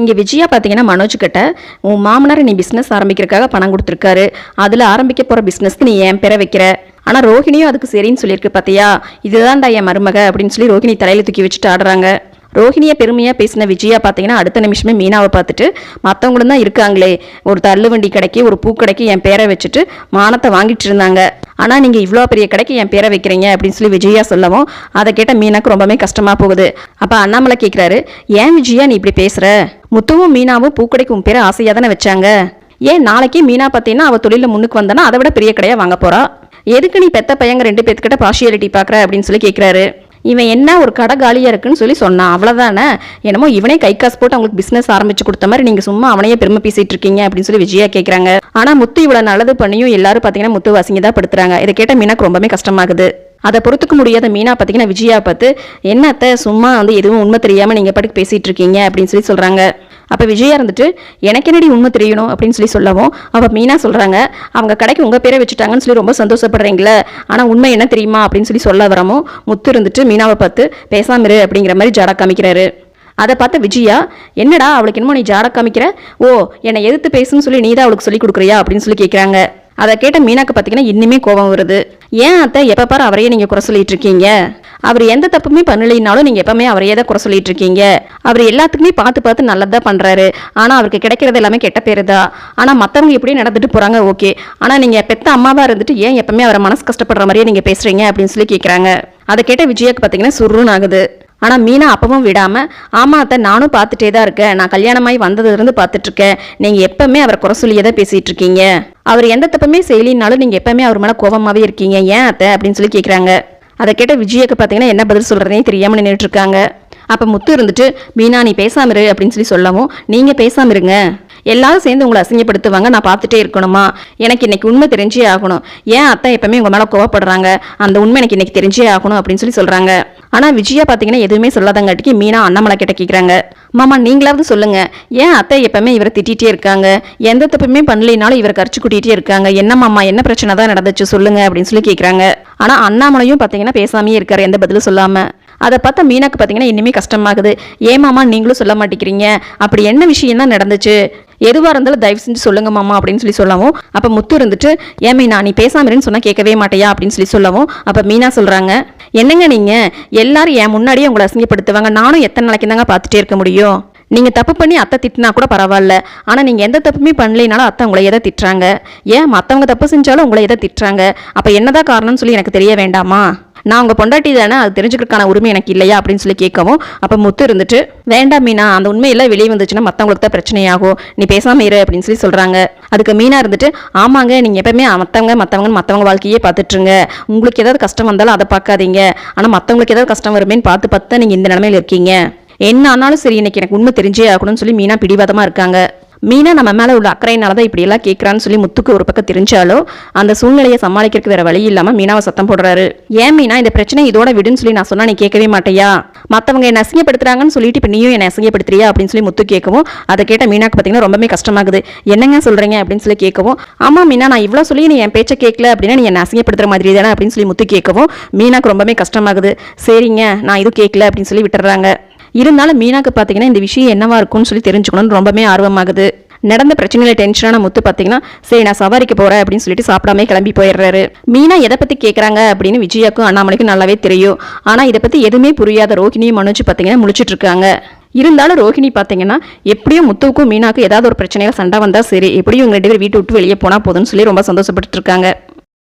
இங்கே விஜயா பார்த்தீங்கன்னா மனோஜ் கிட்ட உன் மாமனார் நீ பிஸ்னஸ் ஆரம்பிக்கிறதுக்காக பணம் கொடுத்துருக்காரு. அதில் ஆரம்பிக்க போகிற பிஸ்னஸ்க்கு நீ என் பேரை வைக்கிற? ஆனால் ரோஹிணியும் அதுக்கு சரின்னு சொல்லியிருக்கு பார்த்தியா இதுதான்டா என் மருமக அப்படின்னு சொல்லி ரோஹிணி தலையில் தூக்கி வச்சுட்டு ஆடுறாங்க. ரோஹிணியை பெருமையாக பேசின விஜயா பார்த்தீங்கன்னா அடுத்த நிமிஷமே மீனாவை பார்த்துட்டு மற்றவங்களும் தான் இருக்காங்களே. ஒரு தள்ளுவண்டி கடைக்கு ஒரு பூக்கடைக்கு என் பேரை வச்சுட்டு மானத்தை வாங்கிட்டு இருந்தாங்க. ஆனால் நீங்கள் இவ்வளோ பெரிய கடைக்கு என் பேரை வைக்கிறீங்க அப்படின்னு சொல்லி விஜயா சொல்லவும் அதை கேட்ட மீனாக்கு ரொம்பவே கஷ்டமாக போகுது. அப்போ அண்ணாமலை கேட்குறாரு ஏன் விஜயா நீ இப்படி பேசுகிற முத்துவும் மீனாவும் பூக்கடைக்கு உன் பேரை ஆசையாக தானே வச்சாங்க? ஏன் நாளைக்கு மீனா பார்த்தீங்கன்னா அவள் தொழிலில் முன்னுக்கு வந்தானா அதை விட பெரிய கடையாக வாங்க போகிறா எதுக்கு நீ பெத்த பையங்க ரெண்டு பேர்த்துக்கிட்ட பார்ஷியாலிட்டி பார்க்குற அப்படின்னு சொல்லி கேட்குறாரு இவன் என்ன ஒரு கடை காலியாக இருக்குன்னு சொல்லி சொன்னான். அவ்வளோதானே என்னமோ இவனே கை காசு போட்டு அவங்களுக்கு பிஸ்னஸ் ஆரம்பிச்சு கொடுத்த மாதிரி நீங்கள் சும்மா அவனையே பெருமை பேசிட்டு இருக்கீங்க அப்படின்னு சொல்லி விஜயா கேட்குறாங்க ஆனால் முத்து இவ்வளோ நல்லது பண்ணியும் எல்லாரும் பார்த்தீங்கன்னா முத்து வாசிங்க தான் படுத்துறாங்க. இதை கேட்ட மீனாக்கு ரொம்பவே கஷ்டமாகுது. அதை பொறுத்துக்க முடியாத மீனா பார்த்தீங்கன்னா விஜயா பார்த்து என்னத்த சும்மா வந்து எதுவும் உண்மை தெரியாமல் நீங்கள் பாட்டுக்கு பேசிகிட்டு இருக்கீங்க? அப்படின்னு சொல்லி சொல்கிறாங்க அப்போ விஜயா இருந்துட்டு எனக்கு என்னடி உண்மை தெரியணும்? அப்படின்னு சொல்லி சொல்லவும் அப்போ மீனா சொல்கிறாங்க அவங்க கடைக்கு உங்கள் பேரை வச்சுட்டாங்கன்னு சொல்லி ரொம்ப சந்தோஷப்படுறீங்களே ஆனால் உண்மை என்ன தெரியுமா? அப்படின்னு சொல்லி சொல்ல வரவும் முத்து இருந்துட்டு மீனாவை பார்த்து பேசாமிரு அப்படிங்கிற மாதிரி ஜாடா காமிக்கிறாரு. அதை பார்த்த விஜயா என்னடா அவளுக்கு என்னமோ நீ ஜாடா காமிக்கிற? ஓ என்னை எதிர்த்து பேசுன்னு சொல்லி நீ தான் அவளுக்கு சொல்லி கொடுக்குறியா? அப்படின்னு சொல்லி கேட்குறாங்க அதை கேட்ட மீனாக்கு பார்த்தீங்கன்னா இன்னுமே கோபம் வருது. ஏன் அத்தை எப்போ பாரு அவரையே நீங்கள் குறை சொல்லிட்டு இருக்கீங்க? அவர் எந்த தப்புமே பண்ணலைனாலும் நீங்கள் எப்பவுமே அவரையே தான் குறை சொல்லிட்டு இருக்கீங்க. அவர் எல்லாத்துக்குமே பார்த்து பார்த்து நல்லதாக பண்ணுறாரு ஆனால் அவருக்கு கிடைக்கிறது எல்லாமே கெட்ட பேர் தான். ஆனால் மற்றவங்க எப்படி நடந்துட்டு போகிறாங்க ஓகே. ஆனால் நீங்கள் பெத்த அம்மாவாக இருந்துட்டு ஏன் எப்பவுமே அவரை மனசு கஷ்டப்படுற மாதிரியே நீங்கள் பேசுகிறீங்க அப்படின்னு சொல்லி கேட்குறாங்க அதை கேட்ட விஜயாக்கு பார்த்தீங்கன்னா சுருன்னு ஆகுது. ஆனால் மீனா அப்பவும் விடாமல் ஆமா அத்தை நானும் பார்த்துட்டே தான் இருக்கேன். நான் கல்யாணமாகி வந்ததுலேருந்து பார்த்துட்ருக்கேன் நீங்கள் எப்பவுமே அவரை குறை சொல்லியே தான் பேசிகிட்டு இருக்கீங்க. அவர் எந்த தப்புமே செய்யலினாலும் நீங்கள் எப்பவுமே அவர் மேலே கோபமாகவே இருக்கீங்க. ஏன் அத்தை? அப்படின்னு சொல்லி கேட்குறாங்க அதை கேட்ட விஜயக்கு பார்த்தீங்கன்னா என்ன பதில் சொல்கிறதே தெரியாமல் நின்றுட்டுருக்காங்க அப்போ முத்து இருந்துட்டு மீனா நீ பேசாம இரு அப்படின்னு சொல்லி சொல்லவும் நீங்கள் பேசாம இருங்க. எல்லாரும் சேர்ந்து உங்களை அசிங்கப்படுத்துவாங்க. நான் பார்த்துட்டே இருக்கணுமா? எனக்கு இன்னைக்கு உண்மை தெரிஞ்சே ஆகணும். ஏன் அத்தை எப்பவுமே உங்கள் மேலே கோவப்படுறாங்க? அந்த உண்மை எனக்கு இன்னைக்கு தெரிஞ்சே ஆகணும் அப்படின்னு சொல்லி சொல்கிறாங்க ஆனால் விஜயா பார்த்தீங்கன்னா எதுவுமே சொல்லாதங்காட்டிக்கு மீனா அண்ணாமலை கிட்ட கேட்குறாங்க மாமா நீங்களாவது சொல்லுங்க. ஏன் அத்தை எப்பவுமே இவரை திட்டிகிட்டே இருக்காங்க? எந்த தப்புமே பண்ணலைனாலும் இவரை கரிச்சு கூட்டிகிட்டே இருக்காங்க. என்ன மாமா என்ன பிரச்சனை தான் நடந்துச்சு? சொல்லுங்க அப்படின்னு சொல்லி கேட்குறாங்க ஆனால் அண்ணாமலையும் பார்த்தீங்கன்னா பேசாமையே இருக்காரு எந்த பதிலும் சொல்லாமல் அதை பார்த்தா மீனாக்கு பார்த்தீங்கன்னா இன்னுமே கஷ்டமாகுது. ஏமாமா நீங்களும் சொல்ல மாட்டேங்கிறீங்க? அப்படி என்ன விஷயம் தான் நடந்துச்சு? எதுவாக இருந்தாலும் தயவு செஞ்சு சொல்லுங்க மாமா அப்படின்னு சொல்லி சொல்லவும் அப்போ முத்து இருந்துட்டு ஏன் மீனா நீ பேசாமருன்னு சொன்னால் கேட்கவே மாட்டியா? அப்படின்னு சொல்லி சொல்லவும் அப்போ மீனா சொல்கிறாங்க என்னங்க நீங்கள் எல்லாரும் என் முன்னாடியே உங்களை அசிங்கப்படுத்துவாங்க. நானும் எத்தனை நாளைக்கு தாங்க பார்த்துட்டே இருக்க முடியும்? நீங்கள் தப்பு பண்ணி அத்தை திட்டினா கூட பரவாயில்ல. ஆனால் நீங்கள் எந்த தப்புமே பண்ணலைனாலும் அத்தை உங்களை எதை திட்டுறாங்க? ஏன் மற்றவங்க தப்பு செஞ்சாலும் உங்களை எதை திட்டுறாங்க? அப்போ என்னதான் காரணம்னு சொல்லி எனக்கு தெரிய வேண்டாமா? நான் உங்கள் பொண்டாட்டி தானே அது தெரிஞ்சுக்கிறதுக்கான உரிமை எனக்கு இல்லையா அப்படின்னு சொல்லி கேட்கவும் அப்போ முத்து இருந்துட்டு வேண்டாம் மீனா அந்த உண்மையெல்லாம் வெளியே வந்துச்சுன்னா மற்றவங்களுக்கு தான் பிரச்சனையாகும். நீ பேசாமல் இரு அப்படின்னு சொல்லி சொல்கிறாங்க அதுக்கு மீனா இருந்துட்டு ஆமாங்க நீங்கள் எப்பவுமே மற்றவங்க மற்றவங்க மற்றவங்க வாழ்க்கையே பார்த்துட்ருங்க உங்களுக்கு ஏதாவது கஷ்டம் வந்தாலும் அதை பார்க்காதீங்க. ஆனால் மற்றவங்களுக்கு ஏதாவது கஷ்டம் வருமேன்னு பார்த்து பார்த்து நீங்கள் இந்த நிலமையில இருக்கீங்க. என்ன ஆனாலும் சரி இன்னைக்கு எனக்கு உண்மை தெரிஞ்சே ஆகணும்னு சொல்லி மீனா பிடிவாதமாக இருக்காங்க. மீனா நம்ம மேலே உள்ள அக்கறையினால தான் இப்படியெல்லாம் கேட்குறான்னு சொல்லி முத்துக்கு ஒரு பக்கம் தெரிஞ்சாலும் அந்த சூழ்நிலையை சமாளிக்கிறதுக்கு வேற வழி இல்லாமல் மீனாவை சத்தம் போடுறாரு. ஏன் மீனா இந்த பிரச்சனை இதோட விடுன்னு சொல்லி நான் சொன்னா நீ கேட்கவே மாட்டியா? மற்றவங்க என்ன அசிங்கப்படுத்துறாங்கன்னு சொல்லிட்டு இப்போ நீயும் என்ன அசிங்கப்படுத்துறியா? அப்படின்னு சொல்லி முத்து கேட்கவும் அதை கேட்ட மீனாக்கு பார்த்தீங்கன்னா ரொம்பவே கஷ்டமாகுது. என்னங்க சொல்கிறீங்க அப்படின்னு சொல்லி கேட்கவும் ஆமாம் மீனா நான் இவ்வளோ சொல்லி நீ என் பேச்சை கேட்கல அப்படின்னா நீ என்ன அசிங்கப்படுத்துற மாதிரி தானே? அப்படின்னு சொல்லி முத்து கேட்கவும் மீனாக்கு ரொம்பவே கஷ்டமாகுது. சரிங்க நான் இதுவும் கேட்கல அப்படின்னு சொல்லி விட்டுறாங்க. இருந்தாலும் மீனாக்கு பார்த்தீங்கன்னா இந்த விஷயம் என்னவா இருக்கும்னு சொல்லி தெரிஞ்சுக்கணும்னு ரொம்பவே ஆர்வமாகுது. நடந்த பிரச்சனையில டென்ஷனான முத்து பார்த்தீங்கன்னா சரி நான் சவாரிக்கு போறேன் அப்படின்னு சொல்லிட்டு சாப்பிடாம கிளம்பி போயிடுறாரு. மீனா எதை பத்தி கேட்குறாங்க அப்படின்னு விஜயாக்கும் அண்ணாமலைக்கும் நல்லாவே தெரியும். ஆனா இதை பத்தி எதுவுமே புரியாத ரோஹிணியும் மனுச்சு பார்த்தீங்கன்னா முடிச்சிட்டு இருக்காங்க. இருந்தாலும் ரோஹிணி பார்த்தீங்கன்னா எப்படியும் முத்துவுக்கும் மீனாக்கும் ஏதாவது ஒரு பிரச்சனைகள் சண்டை வந்தால் சரி எப்படியும் இவங்க ரெண்டு பேர் வீட்டு விட்டு வெளியே போனால் போதும்னு சொல்லி ரொம்ப சந்தோஷப்பட்டு இருக்காங்க.